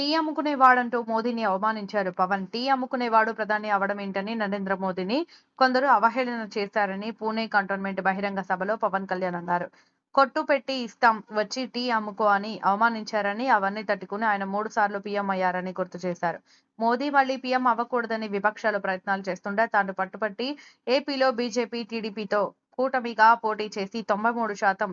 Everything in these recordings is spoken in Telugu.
టీ అమ్ముకునేవాడంటూ మోదీని అవమానించారు. పవన్ టీ అమ్ముకునేవాడు ప్రధాని అవడం ఏంటని నరేంద్ర మోదీని కొందరు అవహేళన చేశారని పూణే కంటోన్మెంట్ బహిరంగ సభలో పవన్ కళ్యాణ్ అన్నారు. కొట్టు పెట్టి ఇస్తాం వచ్చి టీ అమ్ముకో అని అవమానించారని అవన్నీ తట్టుకుని ఆయన మూడు సార్లు పీఎం అయ్యారని గుర్తు చేశారు. మోదీ మళ్ళీ పీఎం అవ్వకూడదని విపక్షాలు ప్రయత్నాలు చేస్తుంటే తాను పట్టుపట్టి ఏపీలో బీజేపీ టీడీపీతో కూటమిగా పోటీ చేసి తొంభై మూడు శాతం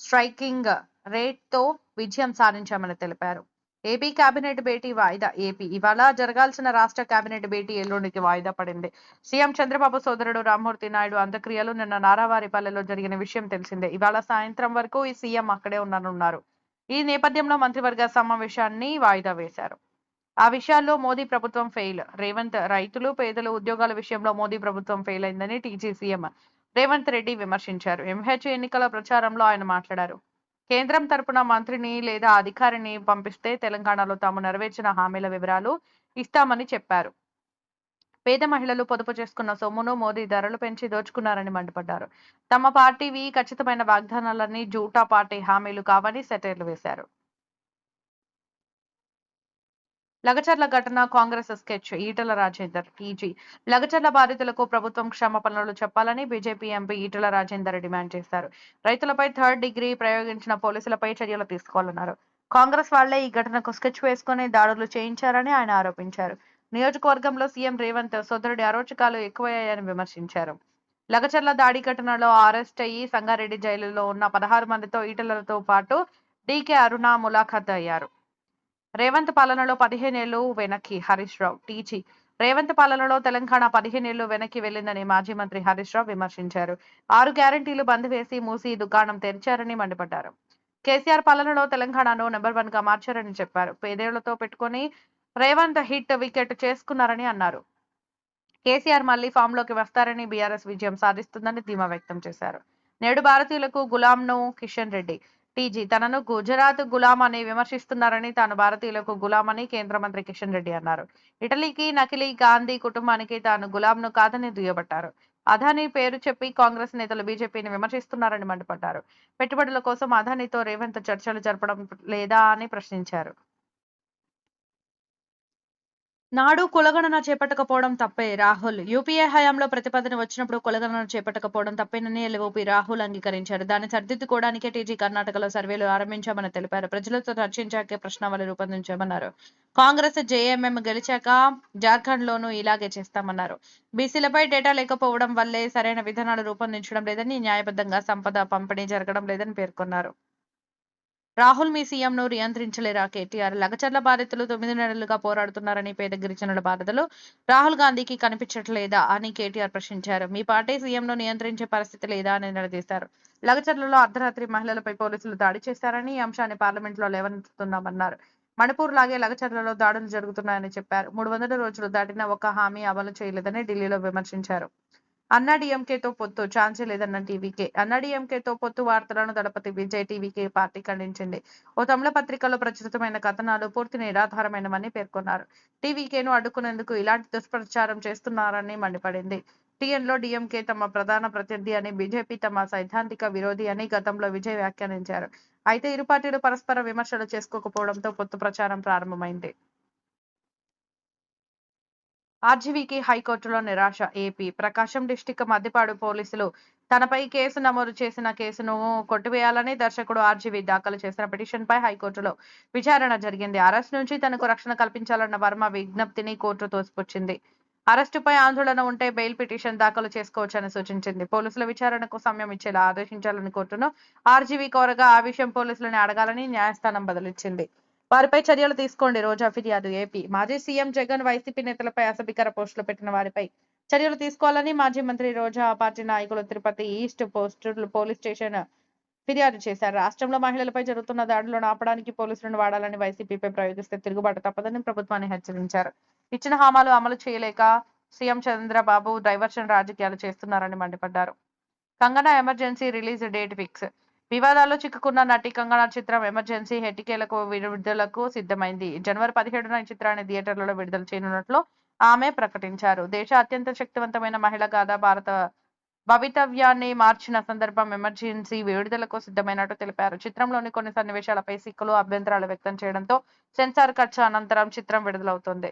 స్ట్రైకింగ్ రేట్తో విజయం సాధించామని తెలిపారు. ఏపీ కేబినెట్ భేటీ వాయిదా ఏపీ ఇవాళ జరగాల్సిన రాష్ట్ర కేబినెట్ భేటీ ఎల్లుండికి వాయిదా పడింది. సీఎం చంద్రబాబు సోదరుడు రామ్మూర్తి నాయుడు అంత్యక్రియలు నిన్న నారావారిపల్లెలో జరిగిన విషయం తెలిసిందే. ఇవాళ సాయంత్రం వరకు ఈ సీఎం అక్కడే ఉన్నారన్నారు ఈ నేపథ్యంలో మంత్రివర్గ సమావేశాన్ని వాయిదా వేశారు. ఆ విషయాల్లో మోదీ ప్రభుత్వం ఫెయిల్. రేవంత్ రైతులు పేదలు ఉద్యోగాల విషయంలో మోదీ ప్రభుత్వం ఫెయిల్ అయిందని టీజీ సీఎం రేవంత్ రెడ్డి విమర్శించారు. ఎంహెచ్ ఎన్నికల ప్రచారంలో ఆయన మాట్లాడారు. కేంద్రం తరపున మంత్రిని లేదా అధికారిని పంపిస్తే తెలంగాణలో తాము నెరవేర్చిన హామీల వివరాలు ఇస్తామని చెప్పారు. పేద మహిళలు పొదుపు చేసుకున్న సొమ్మును మోదీ ధరలు పెంచి దోచుకున్నారని మండిపడ్డారు. తమ పార్టీవి ఖచ్చితమైన వాగ్దానాలన్నీ జూటా పార్టీ హామీలు కావని సెటైర్లు వేశారు. లగచర్ల ఘటన Congress sketch Etela Rajender TG Lagacharla బాధితులకు ప్రభుత్వం క్షమాపణలు చెప్పాలని BJP MP Etela Rajender demand చేశారు. రైతులపై థర్డ్ డిగ్రీ ప్రయోగించిన పోలీసులపై చర్యలు తీసుకోవాలన్నారు. కాంగ్రెస్ వాళ్ళే ఈ ఘటనకు స్కెచ్ వేసుకుని దాడులు చేయించారని ఆయన ఆరోపించారు. నియోజకవర్గంలో సీఎం రేవంత్ సోదరుడి అరోచకాలు ఎక్కువయ్యాయని విమర్శించారు. లగచర్ల దాడి ఘటనలో అరెస్ట్ అయ్యి సంగారెడ్డి జైలులో ఉన్న పదహారు మందితో ఈటలతో పాటు డీకే అరుణ ములాఖత్ అయ్యారు. రేవంత్ పాలనలో పదిహేనేళ్ళు వెనక్కి. హరీష్ రావు టీజీ రేవంత్ పాలనలో తెలంగాణ పదిహేనేళ్ళు వెనక్కి వెళ్ళిందని మాజీ మంత్రి హరీష్ రావు విమర్శించారు. ఆరు గ్యారంటీలు బంద్ వేసి మూసి దుకాణం తెరిచారని మండిపడ్డారు. కేసీఆర్ పాలనలో తెలంగాణను నెంబర్ వన్గా మార్చారని చెప్పారు. పేదేళ్ళతో పెట్టుకుని రేవంత్ హిట్ వికెట్ చేసుకున్నారని అన్నారు. కేసీఆర్ మళ్ళీ ఫామ్లోకి వస్తారని బీఆర్ఎస్ విజయం సాధిస్తుందని ధీమా వ్యక్తం చేశారు. నేడు భారతీయులకు గులాంను కిషన్ రెడ్డి. టీజీ తనను గుజరాత్ గులాం అని విమర్శిస్తున్నారని తాను భారతీయులకు గులాం అని కేంద్ర మంత్రి కిషన్ రెడ్డి అన్నారు. ఇటలీకి నకిలీ గాంధీ కుటుంబానికి తాను గులాంను కాదని దుయ్యబట్టారు. అదానీ పేరు చెప్పి కాంగ్రెస్ నేతలు బీజేపీని విమర్శిస్తున్నారని మండిపడ్డారు. పెట్టుబడుల కోసం అదానీతో రేవంత్ చర్చలు జరపడం లేదా అని ప్రశ్నించారు. నాడు కులగణన చేపట్టకపోవడం తప్పే రాహుల్. యూపీఏ హయాంలో ప్రతిపాదన వచ్చినప్పుడు కులగణన చేపట్టకపోవడం తప్పేనని ఎల్ఓపి రాహుల్ అంగీకరించారు. దాన్ని సరిదిద్దుకోవడానికే టీజీ కర్ణాటకలో సర్వేలు ఆరంభించామని తెలిపారు. ప్రజలతో చర్చించాకే ప్రశ్నావళి రూపొందించామన్నారు. కాంగ్రెస్ జేఎంఎం గెలిచాక జార్ఖండ్ లోనూ ఇలాగే చేస్తామన్నారు. బీసీలపై డేటా లేకపోవడం వల్లే సరైన విధానాలు రూపొందించడం లేదని న్యాయబద్ధంగా సంపద పంపిణీ జరగడం లేదని పేర్కొన్నారు. రాహుల్ మీ సీఎంను నియంత్రించలేరా? కేటీఆర్ లగచర్ల బాధితులు తొమ్మిది నెలలుగా పోరాడుతున్నారని పేద గిరిజనుల బాధలు. రాహుల్ గాంధీకి కనిపించట్లేదా అని కేటీఆర్ ప్రశ్నించారు. మీ పార్టీ సీఎంను నియంత్రించే పరిస్థితి లేదా అని నిలదీశారు లగచర్లలో అర్ధరాత్రి మహిళలపై పోలీసులు దాడి చేశారని ఈ అంశాన్ని పార్లమెంట్లో లేవనెత్తుతున్నామన్నారు. మణిపూర్ లాగే లగచర్లలో దాడులు జరుగుతున్నాయని చెప్పారు. మూడు వందల రోజులు దాటిన ఒక్క హామీ అమలు చేయలేదని ఢిల్లీలో విమర్శించారు. అన్నాడీఎంకేతో పొత్తు ఛాన్సే లేదన్న టీవీకే. అన్నాడీఎంకేతో పొత్తు వార్తలను దళపతి విజయ్ టీవీకే పార్టీ ఖండించింది. ఓ తమిళ పత్రికలో ప్రచురితమైన కథనాలు పూర్తి నిరాధారమైనవని పేర్కొన్నారు. టీవీకేను అడ్డుకునేందుకు ఇలాంటి దుష్ప్రచారం చేస్తున్నారని మండిపడింది. టీఎన్లో డిఎంకే తమ ప్రధాన ప్రత్యర్థి అని బీజేపీ తమ సైద్ధాంతిక విరోధి అని గతంలో విజయ్ వ్యాఖ్యానించారు. అయితే ఇరు పార్టీలు పరస్పర విమర్శలు చేసుకోకపోవడంతో పొత్తు ప్రచారం ప్రారంభమైంది. ఆర్జీవీకి హైకోర్టులో నిరాశ ఏపీ. ప్రకాశం డిస్టిక్ మద్దిపాడు పోలీసులు తనపై కేసు నమోదు చేసిన కేసును కొట్టివేయాలని దర్శకుడు ఆర్జీవీ దాఖలు చేసిన పిటిషన్పై హైకోర్టులో విచారణ జరిగింది. అరెస్ట్ నుంచి తనకు రక్షణ కల్పించాలన్న వర్మ విజ్ఞప్తిని కోర్టు తోసిపుచ్చింది. అరెస్టుపై ఆందోళన ఉంటే బెయిల్ పిటిషన్ దాఖలు చేసుకోవచ్చని సూచించింది. పోలీసుల విచారణకు సమయం ఇచ్చేలా ఆదేశించాలని కోర్టును ఆర్జీవీ కోరగా ఆ విషయం పోలీసులను అడగాలని న్యాయస్థానం బదిలిచ్చింది. వారిపై చర్యలు తీసుకోండి. రోజా ఫిర్యాదు ఏపీ. మాజీ సీఎం జగన్ వైసీపీ నేతలపై అసభ్యకర పోస్టులు పెట్టిన వారిపై చర్యలు తీసుకోవాలని మాజీ మంత్రి రోజా పార్టీ నాయకులు Tirupati east post police station ఫిర్యాదు చేశారు. రాష్ట్రంలో మహిళలపై జరుగుతున్న దాడులను ఆపడానికి పోలీసులను వాడాలని వైసీపీపై ప్రయోగిస్తే తిరుగుబాటు తప్పదని ప్రభుత్వాన్ని హెచ్చరించారు. ఇచ్చిన హామాలు అమలు చేయలేక సీఎం చంద్రబాబు డైవర్షన్ రాజకీయాలు చేస్తున్నారని మండిపడ్డారు. Kangana emergency release date fix వివాదాల్లో చిక్కుకున్న నటి కంగనా చిత్రం ఎమర్జెన్సీ హెటికేలకు విడుదలకు సిద్ధమైంది. జనవరి పదిహేడున ఈ చిత్రాన్ని థియేటర్లలో విడుదల చేయనున్నట్లు ఆమె ప్రకటించారు. దేశ అత్యంత శక్తివంతమైన మహిళ గాథ భారత భవితవ్యాన్ని మార్చిన సందర్భం ఎమర్జెన్సీ విడుదలకు సిద్ధమైనట్టు తెలిపారు. చిత్రంలోని కొన్ని సన్నివేశాలపై సిక్కులు అభ్యంతరాలు వ్యక్తం చేయడంతో సెన్సార్ ఖర్చు అనంతరం చిత్రం విడుదలవుతుంది.